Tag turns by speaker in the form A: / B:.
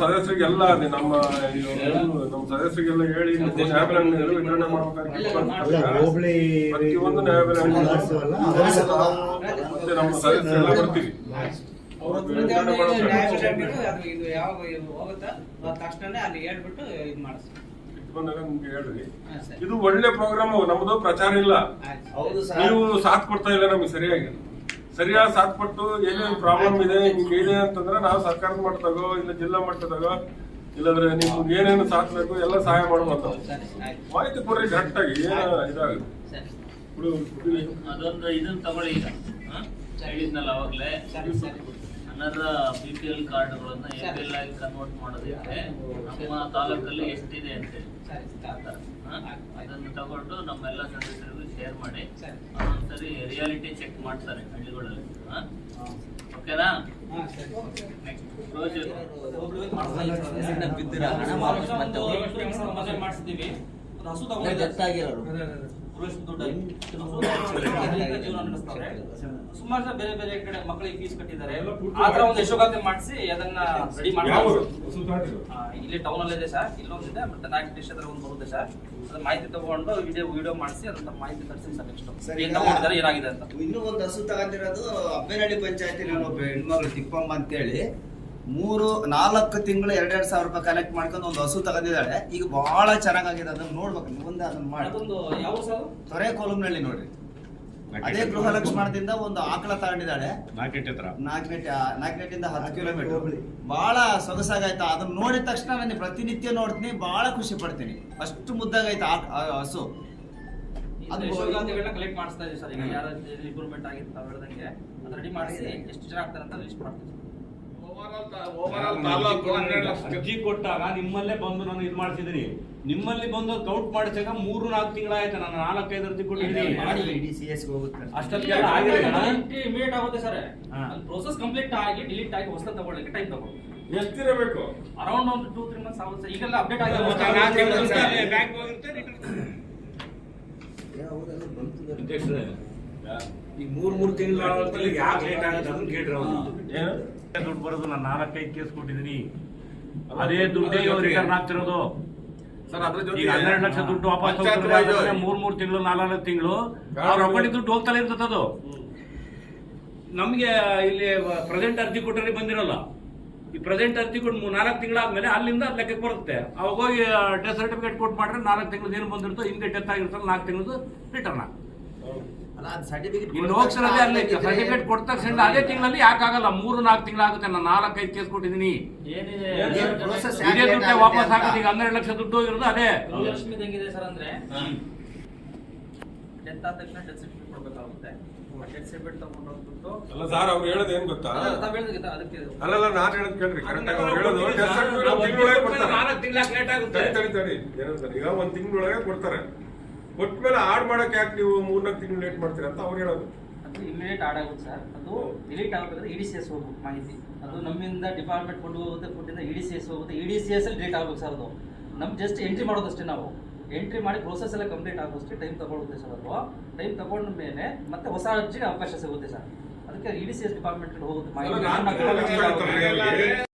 A: ಸದಸ್ಯರಿಗೆಲ್ಲ ಅದೇ ನಮ್ಮ ನಮ್ಮ ಸದಸ್ಯರಿಗೆಲ್ಲ ಹೇಳಿ ನ್ಯಾಯಬೆಲೆಯನ್ನು ವಿತರಣೆ ಮಾಡ್ಬೇಕಾದ್ರೆ ಪ್ರತಿಯೊಂದು ನ್ಯಾಯಬೆಲೆ ಮತ್ತೆ ನಮ್ಮ ಸದಸ್ಯರೆಲ್ಲ ಬರ್ತೀವಿ.
B: ಇದು ಯಾವಾಗ ಹೋಗುತ್ತಾ? ಅದ್ ತಕ್ಷಣನೇ ಅಲ್ಲಿ ಹೇಳ್ಬಿಟ್ಟು ಇದು ಮಾಡಿಸ್ತೀವಿ
A: ಇಟ್ಟು ಬಂದಾಗ ನಿಮ್ಗೆ ಹೇಳ್ರಿ. ಇದು ಒಳ್ಳೆ ಪ್ರೋಗ್ರಾಮ್ ನಮ್ದು ಪ್ರಚಾರ ಇಲ್ಲ.
C: ಹೌದು ಸರ್.
A: ನೀವು ಸಾಥ್ ಕೊಡ್ತಾ ಇಲ್ಲ ನಮ್ಗೆ ಸರಿಯಾಗಿ. ಸರಿಯಾದ ಸಾಥ್ ಕೊಟ್ಟು ಏನೇನು ಪ್ರಾಬ್ಲಮ್ ಇದೆ ನಿಮ್ಗೆ ಇದೆ ಅಂತಂದ್ರೆ ನಾವು ಸರ್ಕಾರದ ಮಟ್ಟದಾಗೋ ಇಲ್ಲ ಜಿಲ್ಲಾ ಮಟ್ಟದಾಗೋ ಇಲ್ಲಾಂದ್ರೆ ನಿಮ್ಗೆ ಏನೇನು ಸಾಥ್ ಬೇಕು ಎಲ್ಲ ಸಹಾಯ
B: ಮಾಡುವಂತ
A: ಮಾಹಿತಿ ಕೊಡ್ರಿ ಕರೆಕ್ಟ್ ಆಗಿ ಏನು ಇದಾಗುತ್ತೆ
D: ಅದೊಂದು ಇದನ್ನ ತಗೊಳ್ಳಿ ಈಗ? ಹೇಳಿದ್ನಲ್ಲ ಅವಾಗಲೇ.
B: ಸರಿ ಸರಿ.
D: ಅನರ್ಹ B P L APL A P L ಆಗಿ ಕನ್ವರ್ಟ್ ಮಾಡೋದಕ್ಕೆ ನಮ್ಮ ತಾಲೂಕಲ್ಲಿ ಎಷ್ಟಿದೆ ಅಂತೇಳಿ? ಅದನ್ನು ತಗೊಂಡು ನಮ್ಮೆಲ್ಲ ಸದಸ್ಯರಿಗೂ ಶೇರ್ ಮಾಡಿ
B: ಸರಿ.
D: ರಿಯಾಲಿಟಿ ಚೆಕ್ ಮಾಡ್ತಾರೆ ಹಳ್ಳಿಗಳಲ್ಲಿ? ಓಕೆನಾ? ನೆಕ್ಸ್ಟ್
E: ಹಸು ಸುಮಾರು ಜನ ಬೇರೆ ಬೇರೆ ಕಡೆ ಮಕ್ಕಳಿಗೆ ಫೀಸ್ ಕಟ್ಟಿದ್ದಾರೆ. ಆತರ ಒಂದು ಯಶೋಗಾತಿ ಮಾಡಿಸಿ ಅದನ್ನ ರೆಡಿ
A: ಯಾವ ಊರು?
E: ಮಾಡಿ ಇಲ್ಲಿ ಟೌನ್ ಅಲ್ಲಿ ಇದೆ ಸರ್ ಇಲ್ಲೊಂದಿದೆ ಮತ್ತೆ ಹತ್ರ ಒಂದು ಬರುತ್ತೆ ಸರ್ ಅದ್ರ ಮಾಹಿತಿ ತಗೊಂಡು ವಿಡಿಯೋ ವಿಡಿಯೋ ಮಾಡಿಸಿ ಅದಂತ ಮಾಹಿತಿ ತರಿಸಿ ಸರ್ ನೆಕ್ಸ್ಟ್
F: ಸರಿ,
E: ಏನ್ ತಗೊಂಡಿದ್ದಾರೆ ಏನಾಗಿದೆ ಅಂತ.
F: ಇನ್ನೂ ಒಂದು ಹಸು ತಗೊಂಡಿರೋದು ಅಬ್ಬೇನಹಳ್ಳಿ ಪಂಚಾಯತಿ ಒಬ್ಬ ಹೆಣ್ಮಗಳು ತಿಪ್ಪಮ್ಮ ಅಂತೇಳಿ. ಮೂರು ನಾಲ್ಕು ತಿಂಗಳು ಎರಡೆರಡು ಸಾವಿರ ರೂಪಾಯಿ ಕಲೆಕ್ಟ್ ಮಾಡ್ಕೊಂಡು ಒಂದು ಹಸು ತಗೊಂಡಿದ್ದಾಳೆ ಈಗ ಬಹಳ ಚೆನ್ನಾಗಿದೆ ಅದನ್ನ ನೋಡ್ಬೇಕು ನೀವು ಮುಂದೆ ಅದನ್ನ ಮಾಡಿ.
E: ಅದೊಂದು ಯಾವ ಸರ್
F: ತೊರೆ ಕೋಲಂನಳ್ಳಿ ನೋಡ್ರಿ. ಅದೇ ಗೃಹ ಲಕ್ಷ್ಮಣದಿಂದ ಒಂದು ಆಕಳ ತಗೊಂಡಿದ್ದಾಳೆ. ನಾಲ್ಕನೆಟ್ ನಾಲ್ಕನೆಟ್ಟಿಂದ ಹತ್ತು ಕಿಲೋಮೀಟರ್. ಬಹಳ ಸೊಗಸಾಗಾಯ್ತಾ. ಅದನ್ನ ನೋಡಿದ ತಕ್ಷಣ ನಾನು ಪ್ರತಿನಿತ್ಯ ನೋಡ್ತೀನಿ ಬಹಳ ಖುಷಿ ಪಡ್ತೀನಿ. ಅಷ್ಟು ಮುದ್ದಾಗೈತೆ ಹಸು. ಅದು
E: ಕಲೆಕ್ಟ್ ಮಾಡಿಸ್ತಾ ಇದೀವಿ ಸರ್. ಈಗ ಯಾರು ಇಂಪ್ರೂವ್ಮೆಂಟ್ ಆಗಿತ್ತು ರೆಡಿ ಮಾಡಿಸಿ ಎಷ್ಟು ಜನ ಆಗ್ತಾರೆ ಅಂತ ಲಿಸ್ಟ್ ಮಾಡ್ತೀವಿ
G: ಅರ್ಜಿ ಕೊಟ್ಟಾಗ ನಿಮ್ಮಲ್ಲೇ ಬಂದು ನಾನು ಇದು ಮಾಡ್ತಿದ್ದೀನಿ. ನಿಮ್ಮಲ್ಲಿ ಬಂದು ಕೌಂಟ್ ಮಾಡಿಸಾಗ ಮೂರು ನಾಲ್ಕು ತಿಂಗಳಾಯ್ತು. ನಾನು ನಾಲ್ಕೈದು ಅರ್ಜಿ ಕೊಟ್ಟಿದ್ದೀನಿ?
E: ಇಮಿಡಿಯೇಟ್ ಆಗುತ್ತೆ ಸರ್. ಪ್ರೋಸೆಸ್ ಕಂಪ್ಲೀಟ್ ಆಗಿ ಡಿಲೀಟ್ ಆಗಿ ಹೊಸ ತಗೊಳ್ಳಕ್ಕೆ ಟೈಮ್ ಅರೌಂಡ್ ಒಂದು ಟೂ ತ್ರೀ ಮಂತ್ಸ್ ಆಗುತ್ತೆ ಈಗೆಲ್ಲ ಅಪ್ಡೇಟ್
G: ಮತ್ತೆ
E: ಆಗಿದೆ
G: ನಾಲ್ಕು ತಿಂಗಳು ಅಷ್ಟೇ ಬ್ಯಾಂಕ್ ಹೋಗಿರುತ್ತೆ ಅಧ್ಯಕ್ಷರೇ, ಈ ಮೂರ್ ಮೂರ್ ತಿಂಗಳ ಯಾಕೆ ಲೇಟ್ ಆಗುತ್ತೆ ಅದನ್ನ ಕೇಳ್ರಿ ದುಡ್ಡು ಬರೋದು ನಾನು ನಾಲ್ಕೈದು ಕೇಸ್ ಕೊಟ್ಟಿದ್ದೀನಿ. ಅದೇ ದುಡ್ಡೇ ಇವಾಗ ರಿಟರ್ನ್ ಆಗ್ತಿರೋದು ಈಗ ಹನ್ನೆರಡು ಲಕ್ಷ ದುಡ್ಡು ವಾಪಸ್ ಮೂರ್ ಮೂರ್ ತಿಂಗಳು ನಾಲ್ಕು ತಿಂಗಳು. ಅವ್ರ ಅಕೌಂಟಿಗೆ ದುಡ್ಡು ಹೋಗ್ತಲೇ ಇರ್ತದೆ ಅದು. ನಮ್ಗೆ ಇಲ್ಲಿ ಪ್ರೆಸೆಂಟ್ ಅರ್ಜಿ ಕೊಟ್ಟರೆ ಬಂದಿರಲ್ಲ. ಈ ಪ್ರೆಸೆಂಟ್ ಅರ್ಜಿ ಕೊಟ್ಟು ನಾಲ್ಕು ತಿಂಗಳಾದ್ಮೇಲೆ ಅಲ್ಲಿಂದ ಲೆಕ್ಕ ಲೆಕ್ಕಕ್ಕೆ ಬರುತ್ತೆ. ಅವಾಗ ಹೋಗಿ ಡೆತ್ ಸರ್ಟಿಫಿಕೇಟ್ ಕೊಟ್ಟು ಮಾಡ್ರೆ ನಾಲ್ಕು ತಿಂಗಳು ಏನು ಬಂದಿರ್ತೋ ಹಿಂದೆ ಡೆತ್ ಆಗಿರ್ತಲ್ಲ ನಾಲ್ಕು ತಿಂಗಳು ರಿಟರ್ನ್
F: ಸರ್ಟಿಫಿಕೇಟ್
G: ಇನ್ನು ಹೋಗ್ಸರದೇ ಅಲ್ಲಿ ಸರ್ಟಿಫಿಕೇಟ್ ಕೊಟ್ಟ ತಕ್ಷಣ ಅದೇ ತಿಂಗಳಲ್ಲಿ ಯಾಕಾಗಲ್ಲ ಮೂರು ನಾಲ್ಕು ತಿಂಗಳಾಗುತ್ತೆ ನಾನು ನಾಲ್ಕೈದು ಕೇಸ್ ಕೊಟ್ಟಿದ್ದೀನಿ. ಇದೇ ದುಡ್ಡೆ ವಾಪಸ್
F: ಆಗುತ್ತೆ
G: ಹಾಕಿದ ಈಗ ಹನ್ನೆರಡು ಲಕ್ಷ ದುಡ್ಡು ಹೋಗಿರೋದು ಅದೇ.
E: ಸರ್ ಅಂದ್ರೆ? ಡೆತ್ ಆದ ತಕ್ಷಣ ಡೆತ್ ಸರ್ಟಿಫಿಕೇಟ್ ಕೊಡಬೇಕಾಗುತ್ತೆ. ಡೆತ್ ಸರ್ಟಿಫಿಕೇಟ್ ತಗೊಂಡೋಗ್ಬಿಟ್ಟು
A: ಅಲ್ಲ ಸರ್ ಅವ್ರು ಹೇಳೋದು ಏನ್ ಗೊತ್ತಾ?
E: ತಾವ್ ಅದಕ್ಕೆ
A: ಅಲ್ಲಲ್ಲ ನಾನ್ ಹೇಳೋದು ಕೇಳ್ರಿ. ಕರೆಕ್ಟ್ ಆಗಿ ಅವ್ರು ಹೇಳೋದು. ಡೆತ್ ಸರ್ಟಿಫಿಕೇಟ್ ಒಂದ್ ತಿಂಗಳೊಳಗೆ ಕೊಡ್ತಾರೆ.
G: ನಾಲ್ಕು ತಿಂಗಳು ಲೇಟ್ ಆಗುತ್ತೆ.
A: ತಡಿ ತಡಿ ತಡಿ ಏನಂತಾರೆ? ಈಗ ಒಂದ್ ತಿಂಗಳೊಳಗೆ ಕೊಡ್ತಾರೆ. ಕೊಟ್ಮೇಲೆ ಆಡ್ ಮಾಡಕ್ ಯಾಕೆ ನೀವು ಮೂರ್ನಾಲ್ಕು ತಿಂಗಳು ಲೇಟ್ ಮಾಡ್ತೀರಾ ಅಂತ ಅವ್ರು ಹೇಳೋದು.
E: ಅದು ಇಮಿಡಿಯೇಟ್ ಆಡ್ ಆಗುತ್ತೆ ಸರ್. ಅದು ಡಿಲೀಟ್ ಆಗಬೇಕಂದ್ರೆ ಇ ಡಿ ಸಿ ಎಸ್ ಹೋಗ್ಬೇಕು ಮಾಹಿತಿ. ಅದು ನಮ್ಮಿಂದ ಡಿಪಾರ್ಟ್ಮೆಂಟ್ ಕೊಂಡು ಹೋಗುತ್ತೆ ಫುಡ್ಡಿಂದ ಇ ಡಿ ಸಿ ಎಸ್ ಹೋಗುತ್ತೆ. ಇ ಡಿ ಸಿ ಎಸ್ ಅಲ್ಲಿ ಡಿಲೀಟ್ ಆಗ್ಬೇಕು ಸರ್ ಅದು. ನಮ್ ಜಸ್ಟ್ ಎಂಟ್ರಿ ಮಾಡೋದಷ್ಟೇ ನಾವು. ಎಂಟ್ರಿ ಮಾಡಿ ಪ್ರೋಸೆಸ್ ಎಲ್ಲ ಕಂಪ್ಲೀಟ್ ಆಗೋಷ್ಟೇ ಟೈಮ್ ತಗೊಳುತ್ತೆ ಸರ್ ಅದು. ಟೈಮ್ ತಗೊಂಡ ಮೇಲೆ ಮತ್ತೆ ಹೊಸ ಅರ್ಜಿಗೆ ಅವಕಾಶ ಸಿಗುತ್ತೆ ಸರ್. ಅದಕ್ಕೆ E D C S department ಹೋಗುತ್ತೆ. ಮಾಹಿತಿ.